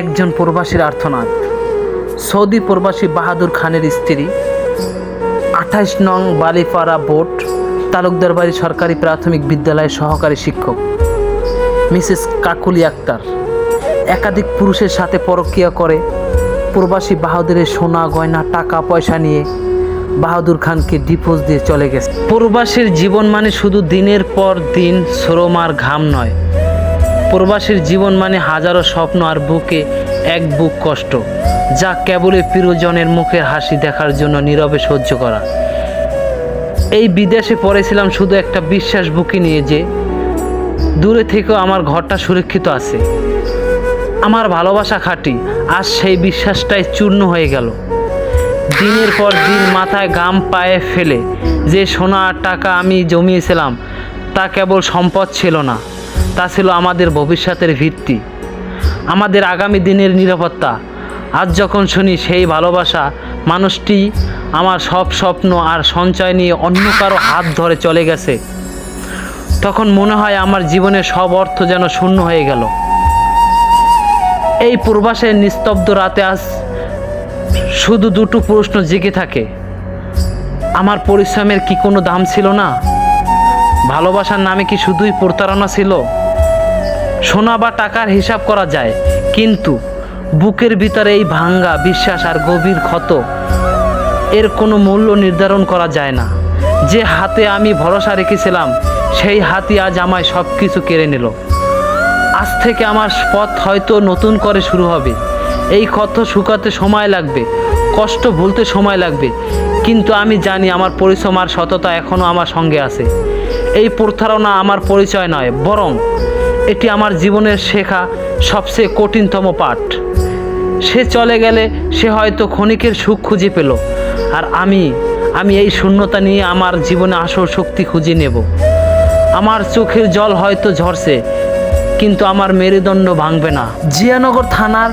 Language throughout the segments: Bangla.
একজন প্রবাসীর আর্থনাদ। সৌদি প্রবাসী বাহাদুর খানের স্ত্রী আঠাইশ নং বালিপাড়া বোট তালুকদার বাড়ি সরকারি প্রাথমিক বিদ্যালয়ের সহকারী শিক্ষক। মিসেস কাকুলি আক্তার, একাধিক পুরুষের সাথে পরক্রিয়া করে প্রবাসী বাহাদুরের সোনা গয়না, টাকা পয়সা নিয়ে বাহাদুর খানকে ডিপোজ দিয়ে চলে গেছে। প্রবাসীর জীবন মানে শুধু দিনের পর দিন শ্রম আর ঘাম নয় প্রবাসীর জীবন মানে হাজারো স্বপ্ন আর বুকে এক বুক কষ্ট, যা কেবলই প্রিয়জনের মুখের হাসি দেখার জন্য নীরবে সহ্য করা। এই বিদেশে পড়েছিলাম শুধু একটা বিশ্বাস বুকে নিয়ে যে দূরে থেকেও আমার ঘরটা সুরক্ষিত আছে। আমার ভালোবাসা খাঁটি, আর সেই বিশ্বাসটাই চূর্ণ হয়ে গেল। দিনের পর দিন মাথায় গাম পায়ে ফেলে যে সোনা টাকা আমি জমিয়েছিলাম, তা কেবল সম্পদ ছিল না। তা ছিল আমাদের ভবিষ্যতের ভিত্তি। আমাদের আগামী দিনের নিরাপত্তা। আজ যখন শুনি সেই ভালোবাসা, মানুষটি আমার সব স্বপ্ন আর সঞ্চয় নিয়ে অন্য কারও হাত ধরে চলে গেছে। তখন মনে হয় আমার জীবনের সব অর্থ যেন শূন্য হয়ে গেল। এই প্রবাসের নিস্তব্ধ রাতে আজ শুধু দুটো প্রশ্ন জেগে থাকে। আমার পরিশ্রমের কি কোনো দাম ছিল না? ভালোবাসার নামে কি শুধুই প্রতারণা ছিল? সোনা বা টাকার হিসাব করা যায়। কিন্তু বুকের ভিতরে এই ভাঙ্গা বিশ্বাস আর গভীর ক্ষত, এর কোনো মূল্য নির্ধারণ করা যায় না। যে হাতে আমি ভরসা রেখেছিলাম, সেই হাতি আজ আমায় সব কিছু কেড়ে নিল। আজ থেকে আমার পথ হয়তো নতুন করে শুরু হবে। এই ক্ষত শুকাতে সময় লাগবে, কষ্ট ভুলতে সময় লাগবে। কিন্তু আমি জানি আমার পরিশ্রম আর সততা এখনও আমার সঙ্গে আছে। এই প্রতারণা আমার পরিচয় নয়, বরং এটি আমার জীবনের শেখা সবচেয়ে কঠিনতম পাঠ। সে চলে গেলে সে হয়তো ক্ষণিকের সুখ খুঁজে পেল। আর আমি আমি এই শূন্যতা নিয়ে আমার জীবনে আসল শক্তি খুঁজে নেব। আমার চোখের জল হয়তো ঝরছে, কিন্তু আমার মেরুদণ্ড ভাঙবে না। জিয়ানগর থানার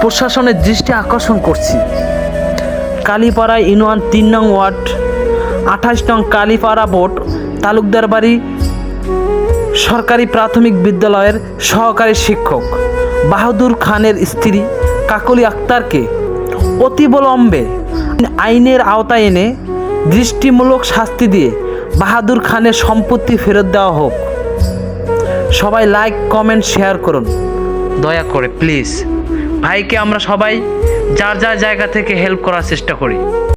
প্রশাসনের দৃষ্টি আকর্ষণ করছি। কালীপাড়া ইউনিয়ন তিন নং ওয়ার্ড, আঠাশ নং কালীপাড়া বোর্ড তালুকদার বাড়ি সরকারি প্রাথমিক বিদ্যালয়ের সহকারী শিক্ষক বাহাদুর খানের স্ত্রী কাকলি আক্তারকে অতিবলম্বে আইনের আওতায় এনে দৃষ্টিমূলক শাস্তি দিয়ে বাহাদুর খানের সম্পত্তি ফেরত দেওয়া হোক। সবাই লাইক কমেন্ট শেয়ার করুন। দয়া করে প্লিজ ভাইকে আমরা সবাই যার যার জায়গা থেকে হেল্প করার চেষ্টা করি।